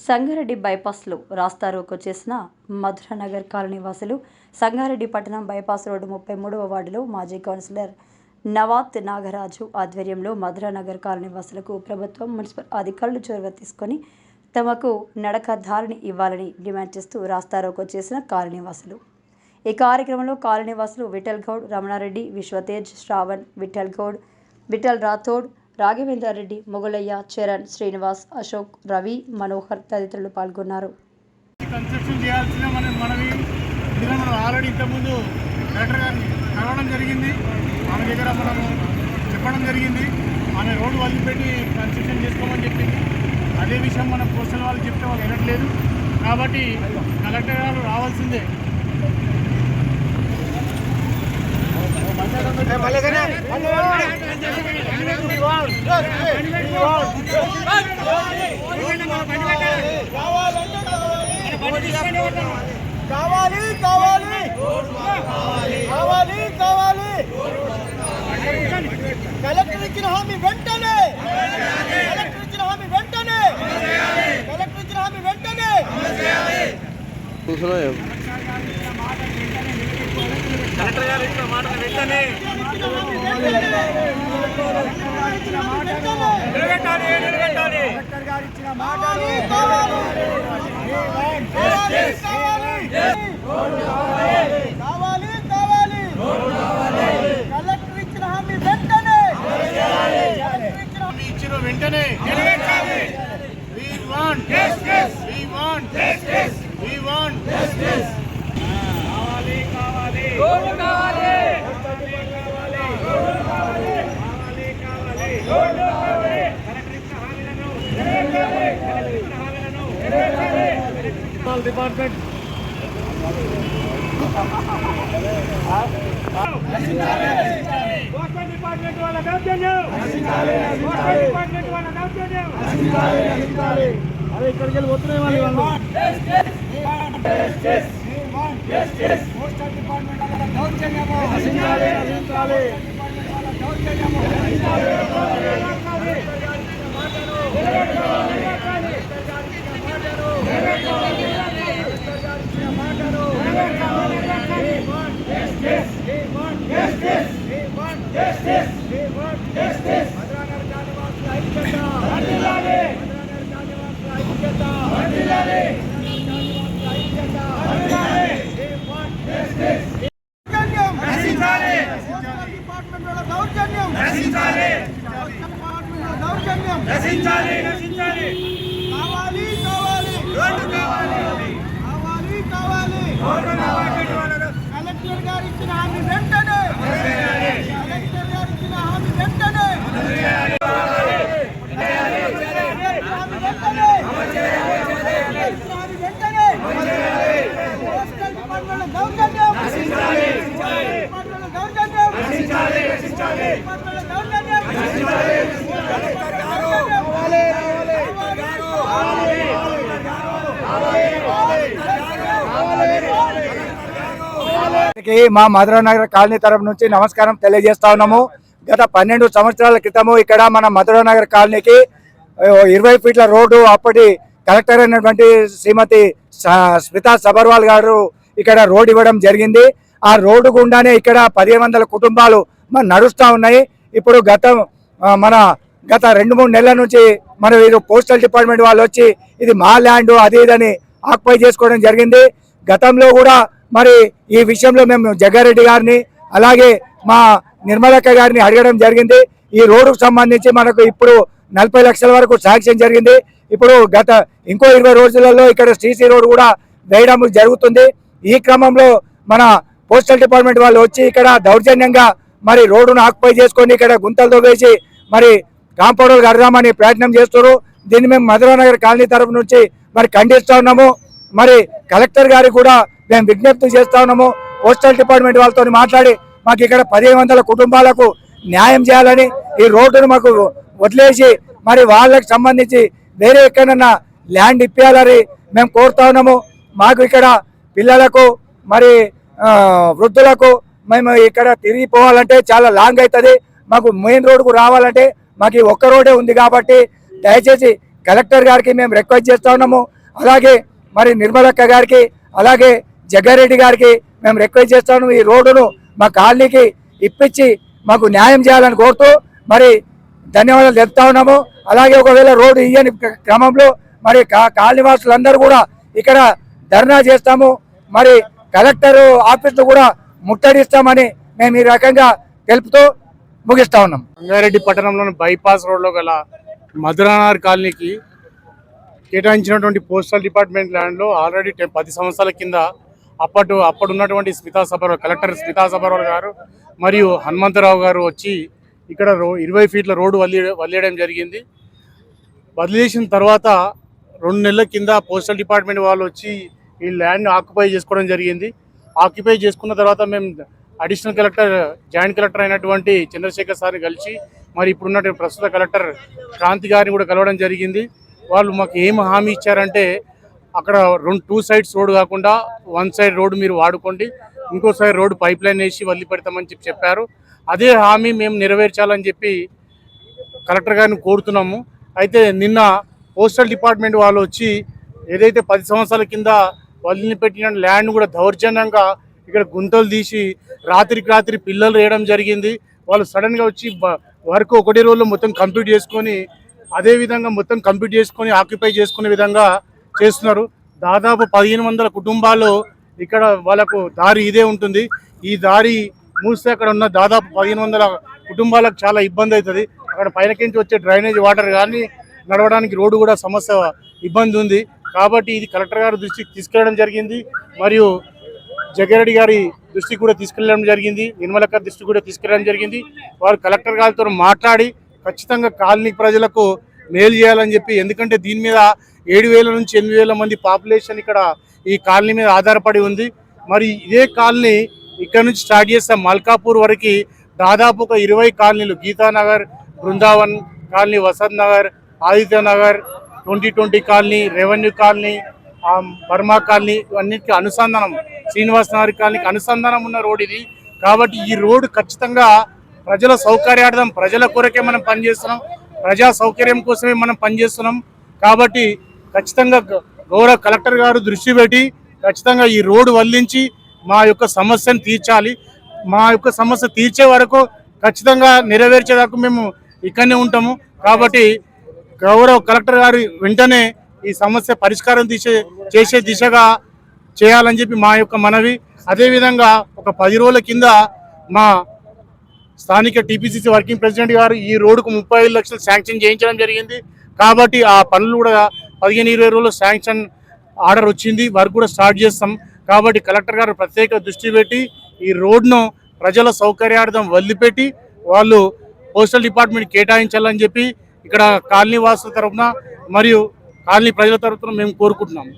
సంగారెడ్డి బైపాస్లో రాస్తారోకో చేసిన మధురనగర్ కాలనీ వాసులు సంగారెడ్డి పట్టణం బైపాస్ రోడ్డు ముప్పై మూడవ వార్డులో మాజీ కౌన్సిలర్ నవాత్ నాగరాజు ఆధ్వర్యంలో మధురనగర్ కాలనీ వాసులకు ప్రభుత్వం మున్సిపల్ అధికారులు చొరవ తీసుకొని తమకు నడక దారిని ఇవ్వాలని డిమాండ్ చేస్తూ రాస్తారోకో చేసిన కాలనీ వాసులు. ఈ కార్యక్రమంలో కాలనీ వాసులు విఠల్ గౌడ్ రమణారెడ్డి విశ్వతేజ్ శ్రావణ్ విఠల్ గౌడ్ విఠల్ రాథోడ్ రాఘవేంద్ర రెడ్డి మొగలయ్య చరణ్ శ్రీనివాస్ అశోక్ రవి మనోహర్ తదితరులు పాల్గొన్నారు. కన్స్ట్రక్షన్ చేయాల్సిన మన మనవి. మనం ఆల్రెడీ ఇంతకుముందు కలెక్టర్ గారిని కలవడం జరిగింది. ఆమె దగ్గర మనము చెప్పడం జరిగింది. ఆమె రోడ్డు వదిలిపెట్టి కన్స్ట్రక్షన్ చేసుకోమని చెప్పింది. అదే విషయం మన పోస్టల్ వాళ్ళు చెప్తే వాళ్ళు వినట్లేదు. కాబట్టి కలెక్టర్ గారు రావాల్సిందే. కావాలి కావాలి కావాలి కావాలి కలెక్టర్ ఇచ్చిన హామీ వెంటనే కలెక్టర్ ఇచ్చిన హామీ వెంటనే కలెక్టర్ ఇచ్చిన హామీ వెంటనే కలెక్టర్ గారు ఇచ్చిన మాట వెంటనే నిలబెట్టాలి నిలబెట్టాలి. కలెక్టర్ గారు ఇచ్చిన మాటలు కావాలి కావాలి కావాలి కలెక్టర్ ఇచ్చిన హామీ వెంటనే ఇచ్చిన వెంటనే నిలబెట్టాలి we want justice we want justice we want. justice కావాలి కావాలి రోడ్డు కావాలి రోడ్డు కావాలి కలెక్టర్ ఇచ్చిన హామీలను నెరవేర్చాలి కలెక్టర్ ఇచ్చిన హామీలను నెరవేర్చాలి డిపార్ట్మెంట్ పోస్టల్ డిపార్ట్మెంట్ వాళ్ళ దౌర్జన్యం పోస్టల్ డిపార్ట్మెంట్ వాళ్ళ దౌర్జన్యం అదే ఇక్కడికి వెళ్ళి వస్తున్నాయి వాళ్ళు పోస్టల్ డిపార్ట్మెంట్ వాళ్ళ దౌర్జన్యము నశించాలి నశించాలి దౌర్జన్యము దౌర్జన్యం నశించాలి పోస్టల్ డిపార్ట్మెంట్ వాళ్ళ దౌర్జన్యం నశించాలి పోస్టల్ డిపార్ట్మెంట్ వాళ్ళ దౌర్జన్యం నశించాలి నశించాలి కావాలి కావాలి రోడ్డు కావాలి కావాలి కావాలి పోస్టల్ డిపార్ట్మెంట్ వాళ్ళ కలెక్టర్ గారు ఇచ్చిన హామీ వెంటనే కలెక్టర్ గారు ఇచ్చిన హామీ వెంటనే హామీ వెంటనే హామీ వెంటనే పోస్టల్ డిపార్ట్మెంట్ దౌర్జన్యం డిపార్ట్మెంట్ దౌర్జన్యం డిపార్ట్మెంట్ దౌర్జన్యం కి మా మధురనగర్ కాలనీ తరపు నుంచి నమస్కారం తెలియజేస్తా ఉన్నాము. గత పన్నెండు సంవత్సరాల క్రితము ఇక్కడ మన మధురనగర్ కాలనీకి ఇరవై ఫీట్ల రోడ్డు అప్పటి కలెక్టర్ అయినటువంటి శ్రీమతి స్మితా సబర్వాల్ గారు ఇక్కడ రోడ్ ఇవ్వడం జరిగింది. ఆ రోడ్డు గుండానే ఇక్కడ పదిహేను వందల కుటుంబాలు మన నడుస్తూ ఉన్నాయి. ఇప్పుడు గత మన గత రెండు మూడు నెలల నుంచి మన వీరు పోస్టల్ డిపార్ట్మెంట్ వాళ్ళు వచ్చి ఇది మా ల్యాండ్ అది ఇదని ఆక్యుపై చేసుకోవడం జరిగింది. గతంలో కూడా మరి ఈ విషయంలో మేము జగ్గారెడ్డి గారిని అలాగే మా నిర్మలక్క గారిని అడగడం జరిగింది. ఈ రోడ్డుకు సంబంధించి మనకు ఇప్పుడు నలభై లక్షల వరకు శాంక్షన్ జరిగింది. ఇప్పుడు గత ఇంకో ఇరవై రోజులలో ఇక్కడ సీసీ రోడ్ కూడా వేయడం జరుగుతుంది. ఈ క్రమంలో మన పోస్టల్ డిపార్ట్మెంట్ వాళ్ళు వచ్చి ఇక్కడ దౌర్జన్యంగా మరి రోడ్డును ఆక్యుపై చేసుకొని ఇక్కడ గుంతలతో వేసి మరి కాంపౌండర్ కడదామని ప్రయత్నం చేస్తున్నారు. దీన్ని మేము మధురానగర్ కాలనీ తరపు నుంచి మరి ఖండిస్తూ ఉన్నాము. మరి కలెక్టర్ గారికి కూడా మేము విజ్ఞప్తి చేస్తా ఉన్నాము. పోస్టల్ డిపార్ట్మెంట్ వాళ్ళతో మాట్లాడి మాకు ఇక్కడ పదిహేను వందల కుటుంబాలకు న్యాయం చేయాలని ఈ రోడ్డును మాకు వదిలేసి మరి వాళ్ళకి సంబంధించి వేరే ఎక్కడన్నా ల్యాండ్ ఇప్పించాలని మేము కోరుతా ఉన్నాము. మాకు ఇక్కడ పిల్లలకు మరి వృద్ధులకు మేము ఇక్కడ తిరిగి పోవాలంటే చాలా లాంగ్ అవుతుంది మాకు మెయిన్ రోడ్కు రావాలంటే మాకు ఒక్క రోడే ఉంది కాబట్టి దయచేసి కలెక్టర్ గారికి మేము రిక్వెస్ట్ చేస్తా ఉన్నాము. అలాగే మరి నిర్మలక్క గారికి అలాగే జగ్గారెడ్డి గారికి మేము రిక్వెస్ట్ చేస్తాము ఈ రోడ్డును మా కాలనీకి ఇప్పించి మాకు న్యాయం చేయాలని కోరుతూ మరి ధన్యవాదాలు చెప్తా ఉన్నాము. అలాగే ఒకవేళ రోడ్డు ఇయ్యని క్రమంలో మరి కా- కూడా ఇక్కడ ధర్నా చేస్తాము. మరి కలెక్టర్ ఆఫీసులు కూడా ముట్టడిస్తామని మేము ఈ రకంగా తెలుపుతూ ముగిస్తా ఉన్నాం. రంగారెడ్డి పట్టణంలోని బైపాస్ రోడ్లో గల మధురానార్ కాలనీకి కేటాయించినటువంటి పోస్టల్ డిపార్ట్మెంట్ ల్యాండ్లో ఆల్రెడీ పది సంవత్సరాల కింద అప్పటి అప్పుడు ఉన్నటువంటి స్మితా సబర్వాల్ కలెక్టర్ స్మితా సబర్వాల్ గారు మరియు హనుమంతరావు గారు వచ్చి ఇక్కడ రో ఇరవై ఫీట్ల రోడ్డు వదిలి వదిలేయడం జరిగింది. వదిలేసిన తర్వాత రెండు నెలల కింద పోస్టల్ డిపార్ట్మెంట్ వాళ్ళు వచ్చి ఈ ల్యాండ్ ఆక్యుపై చేసుకోవడం జరిగింది. ఆక్యుపై చేసుకున్న తర్వాత మేము అడిషనల్ కలెక్టర్ జాయింట్ కలెక్టర్ అయినటువంటి చంద్రశేఖర్ సార్ని కలిసి మరి ఇప్పుడున్నటువంటి ప్రస్తుత కలెక్టర్ క్రాంతి గారిని కూడా కలవడం జరిగింది. వాళ్ళు మాకు ఏం హామీ ఇచ్చారంటే అక్కడ రెండు టూ సైడ్స్ రోడ్ కాకుండా వన్ సైడ్ రోడ్ మీరు వాడుకోండి. ఇంకో సైడ్ రోడ్ పైప్ లైన్ వేసి వదిలి పెడతామని చెప్పి చెప్పారు. అదే హామీ మేము నెరవేర్చాలని చెప్పి కలెక్టర్ గారిని కోరుతున్నాము. అయితే నిన్న పోస్టల్ డిపార్ట్మెంట్ వాళ్ళు వచ్చి ఏదైతే పది సంవత్సరాల కింద వదిలి పెట్టిన ల్యాండ్ కూడా దౌర్జన్యంగా ఇక్కడ గుంతలు తీసి రాత్రికి రాత్రి పిల్లలు వేయడం జరిగింది. వాళ్ళు సడన్గా వచ్చి వర్క్ ఒకటే రోజులో మొత్తం కంప్లీట్ చేసుకొని అదే విధంగా మొత్తం కంప్లీట్ చేసుకొని ఆక్యుపై చేసుకునే విధంగా చేస్తున్నారు. దాదాపు పదిహేను వందల కుటుంబాలు ఇక్కడ వాళ్ళకు దారి ఇదే ఉంటుంది. ఈ దారి మూస్తే అక్కడ ఉన్న దాదాపు పదిహేను వందల కుటుంబాలకు చాలా ఇబ్బంది అవుతుంది. అక్కడ పైనకించి వచ్చే డ్రైనేజ్ వాటర్ కానీ నడవడానికి రోడ్డు కూడా సమస్య ఇబ్బంది ఉంది. కాబట్టి ఇది కలెక్టర్ గారి దృష్టికి తీసుకెళ్ళడం జరిగింది. మరియు జగ్గారెడ్డి గారి దృష్టికి కూడా తీసుకెళ్ళడం జరిగింది. నిర్మలకర్ దృష్టికి కూడా తీసుకెళ్ళడం జరిగింది. వారు కలెక్టర్ గారితో మాట్లాడి ఖచ్చితంగా కాలనీ ప్రజలకు మేలు చేయాలని చెప్పి ఎందుకంటే దీని మీద ఏడు వేల నుంచి ఎనిమిది వేల మంది పాపులేషన్ ఇక్కడ ఈ కాలనీ మీద ఆధారపడి ఉంది. మరి ఇదే కాలనీ ఇక్కడ నుంచి స్టార్ట్ చేస్తే మల్కాపూర్ వరకు దాదాపు ఒక ఇరవై కాలనీలు Geetanagar Brindavan colony Vasant Nagar Adityanagar twenty twenty colony revenue colony Burma colony ఇవన్నిటికీ అనుసంధానం శ్రీనివాస్ నగర్ కాలనీకి అనుసంధానం ఉన్న రోడ్ ఇది. కాబట్టి ఈ రోడ్డు ఖచ్చితంగా ప్రజల సౌకర్యార్థం ప్రజల కొరకే మనం పనిచేస్తున్నాం. ప్రజా సౌకర్యం కోసమే మనం పనిచేస్తున్నాం. కాబట్టి ఖచ్చితంగా గౌరవ కలెక్టర్ గారు దృష్టి పెట్టి ఖచ్చితంగా ఈ రోడ్డు వల్లించి మా యొక్క సమస్యను తీర్చాలి. మా యొక్క సమస్య తీర్చే వరకు ఖచ్చితంగా నెరవేర్చేదాకా మేము ఇక్కడనే ఉంటాము. కాబట్టి గౌరవ కలెక్టర్ గారు వెంటనే ఈ సమస్య పరిష్కారం తీసే చేసే దిశగా చేయాలని చెప్పి మా యొక్క మనవి. అదేవిధంగా ఒక పది రోజుల కింద మా స్థానిక టీపీసీసీ వర్కింగ్ ప్రెసిడెంట్ గారు ఈ రోడ్డుకు ముప్పై ఐదు లక్షలు శాంక్షన్ చేయించడం జరిగింది. కాబట్టి ఆ పనులు కూడా పదిహేను ఇరవై రోజులు శాంక్షన్ ఆర్డర్ వచ్చింది. వర్క్ కూడా స్టార్ట్ చేస్తాం. కాబట్టి కలెక్టర్ గారు ప్రత్యేక దృష్టి పెట్టి ఈ రోడ్ను ప్రజల సౌకర్యార్థం వదిలిపెట్టి వాళ్ళు పోస్టల్ డిపార్ట్మెంట్ కేటాయించాలని చెప్పి ఇక్కడ కాలనీ వాసుల తరఫున మరియు కాలనీ ప్రజల తరఫున మేము కోరుకుంటున్నాము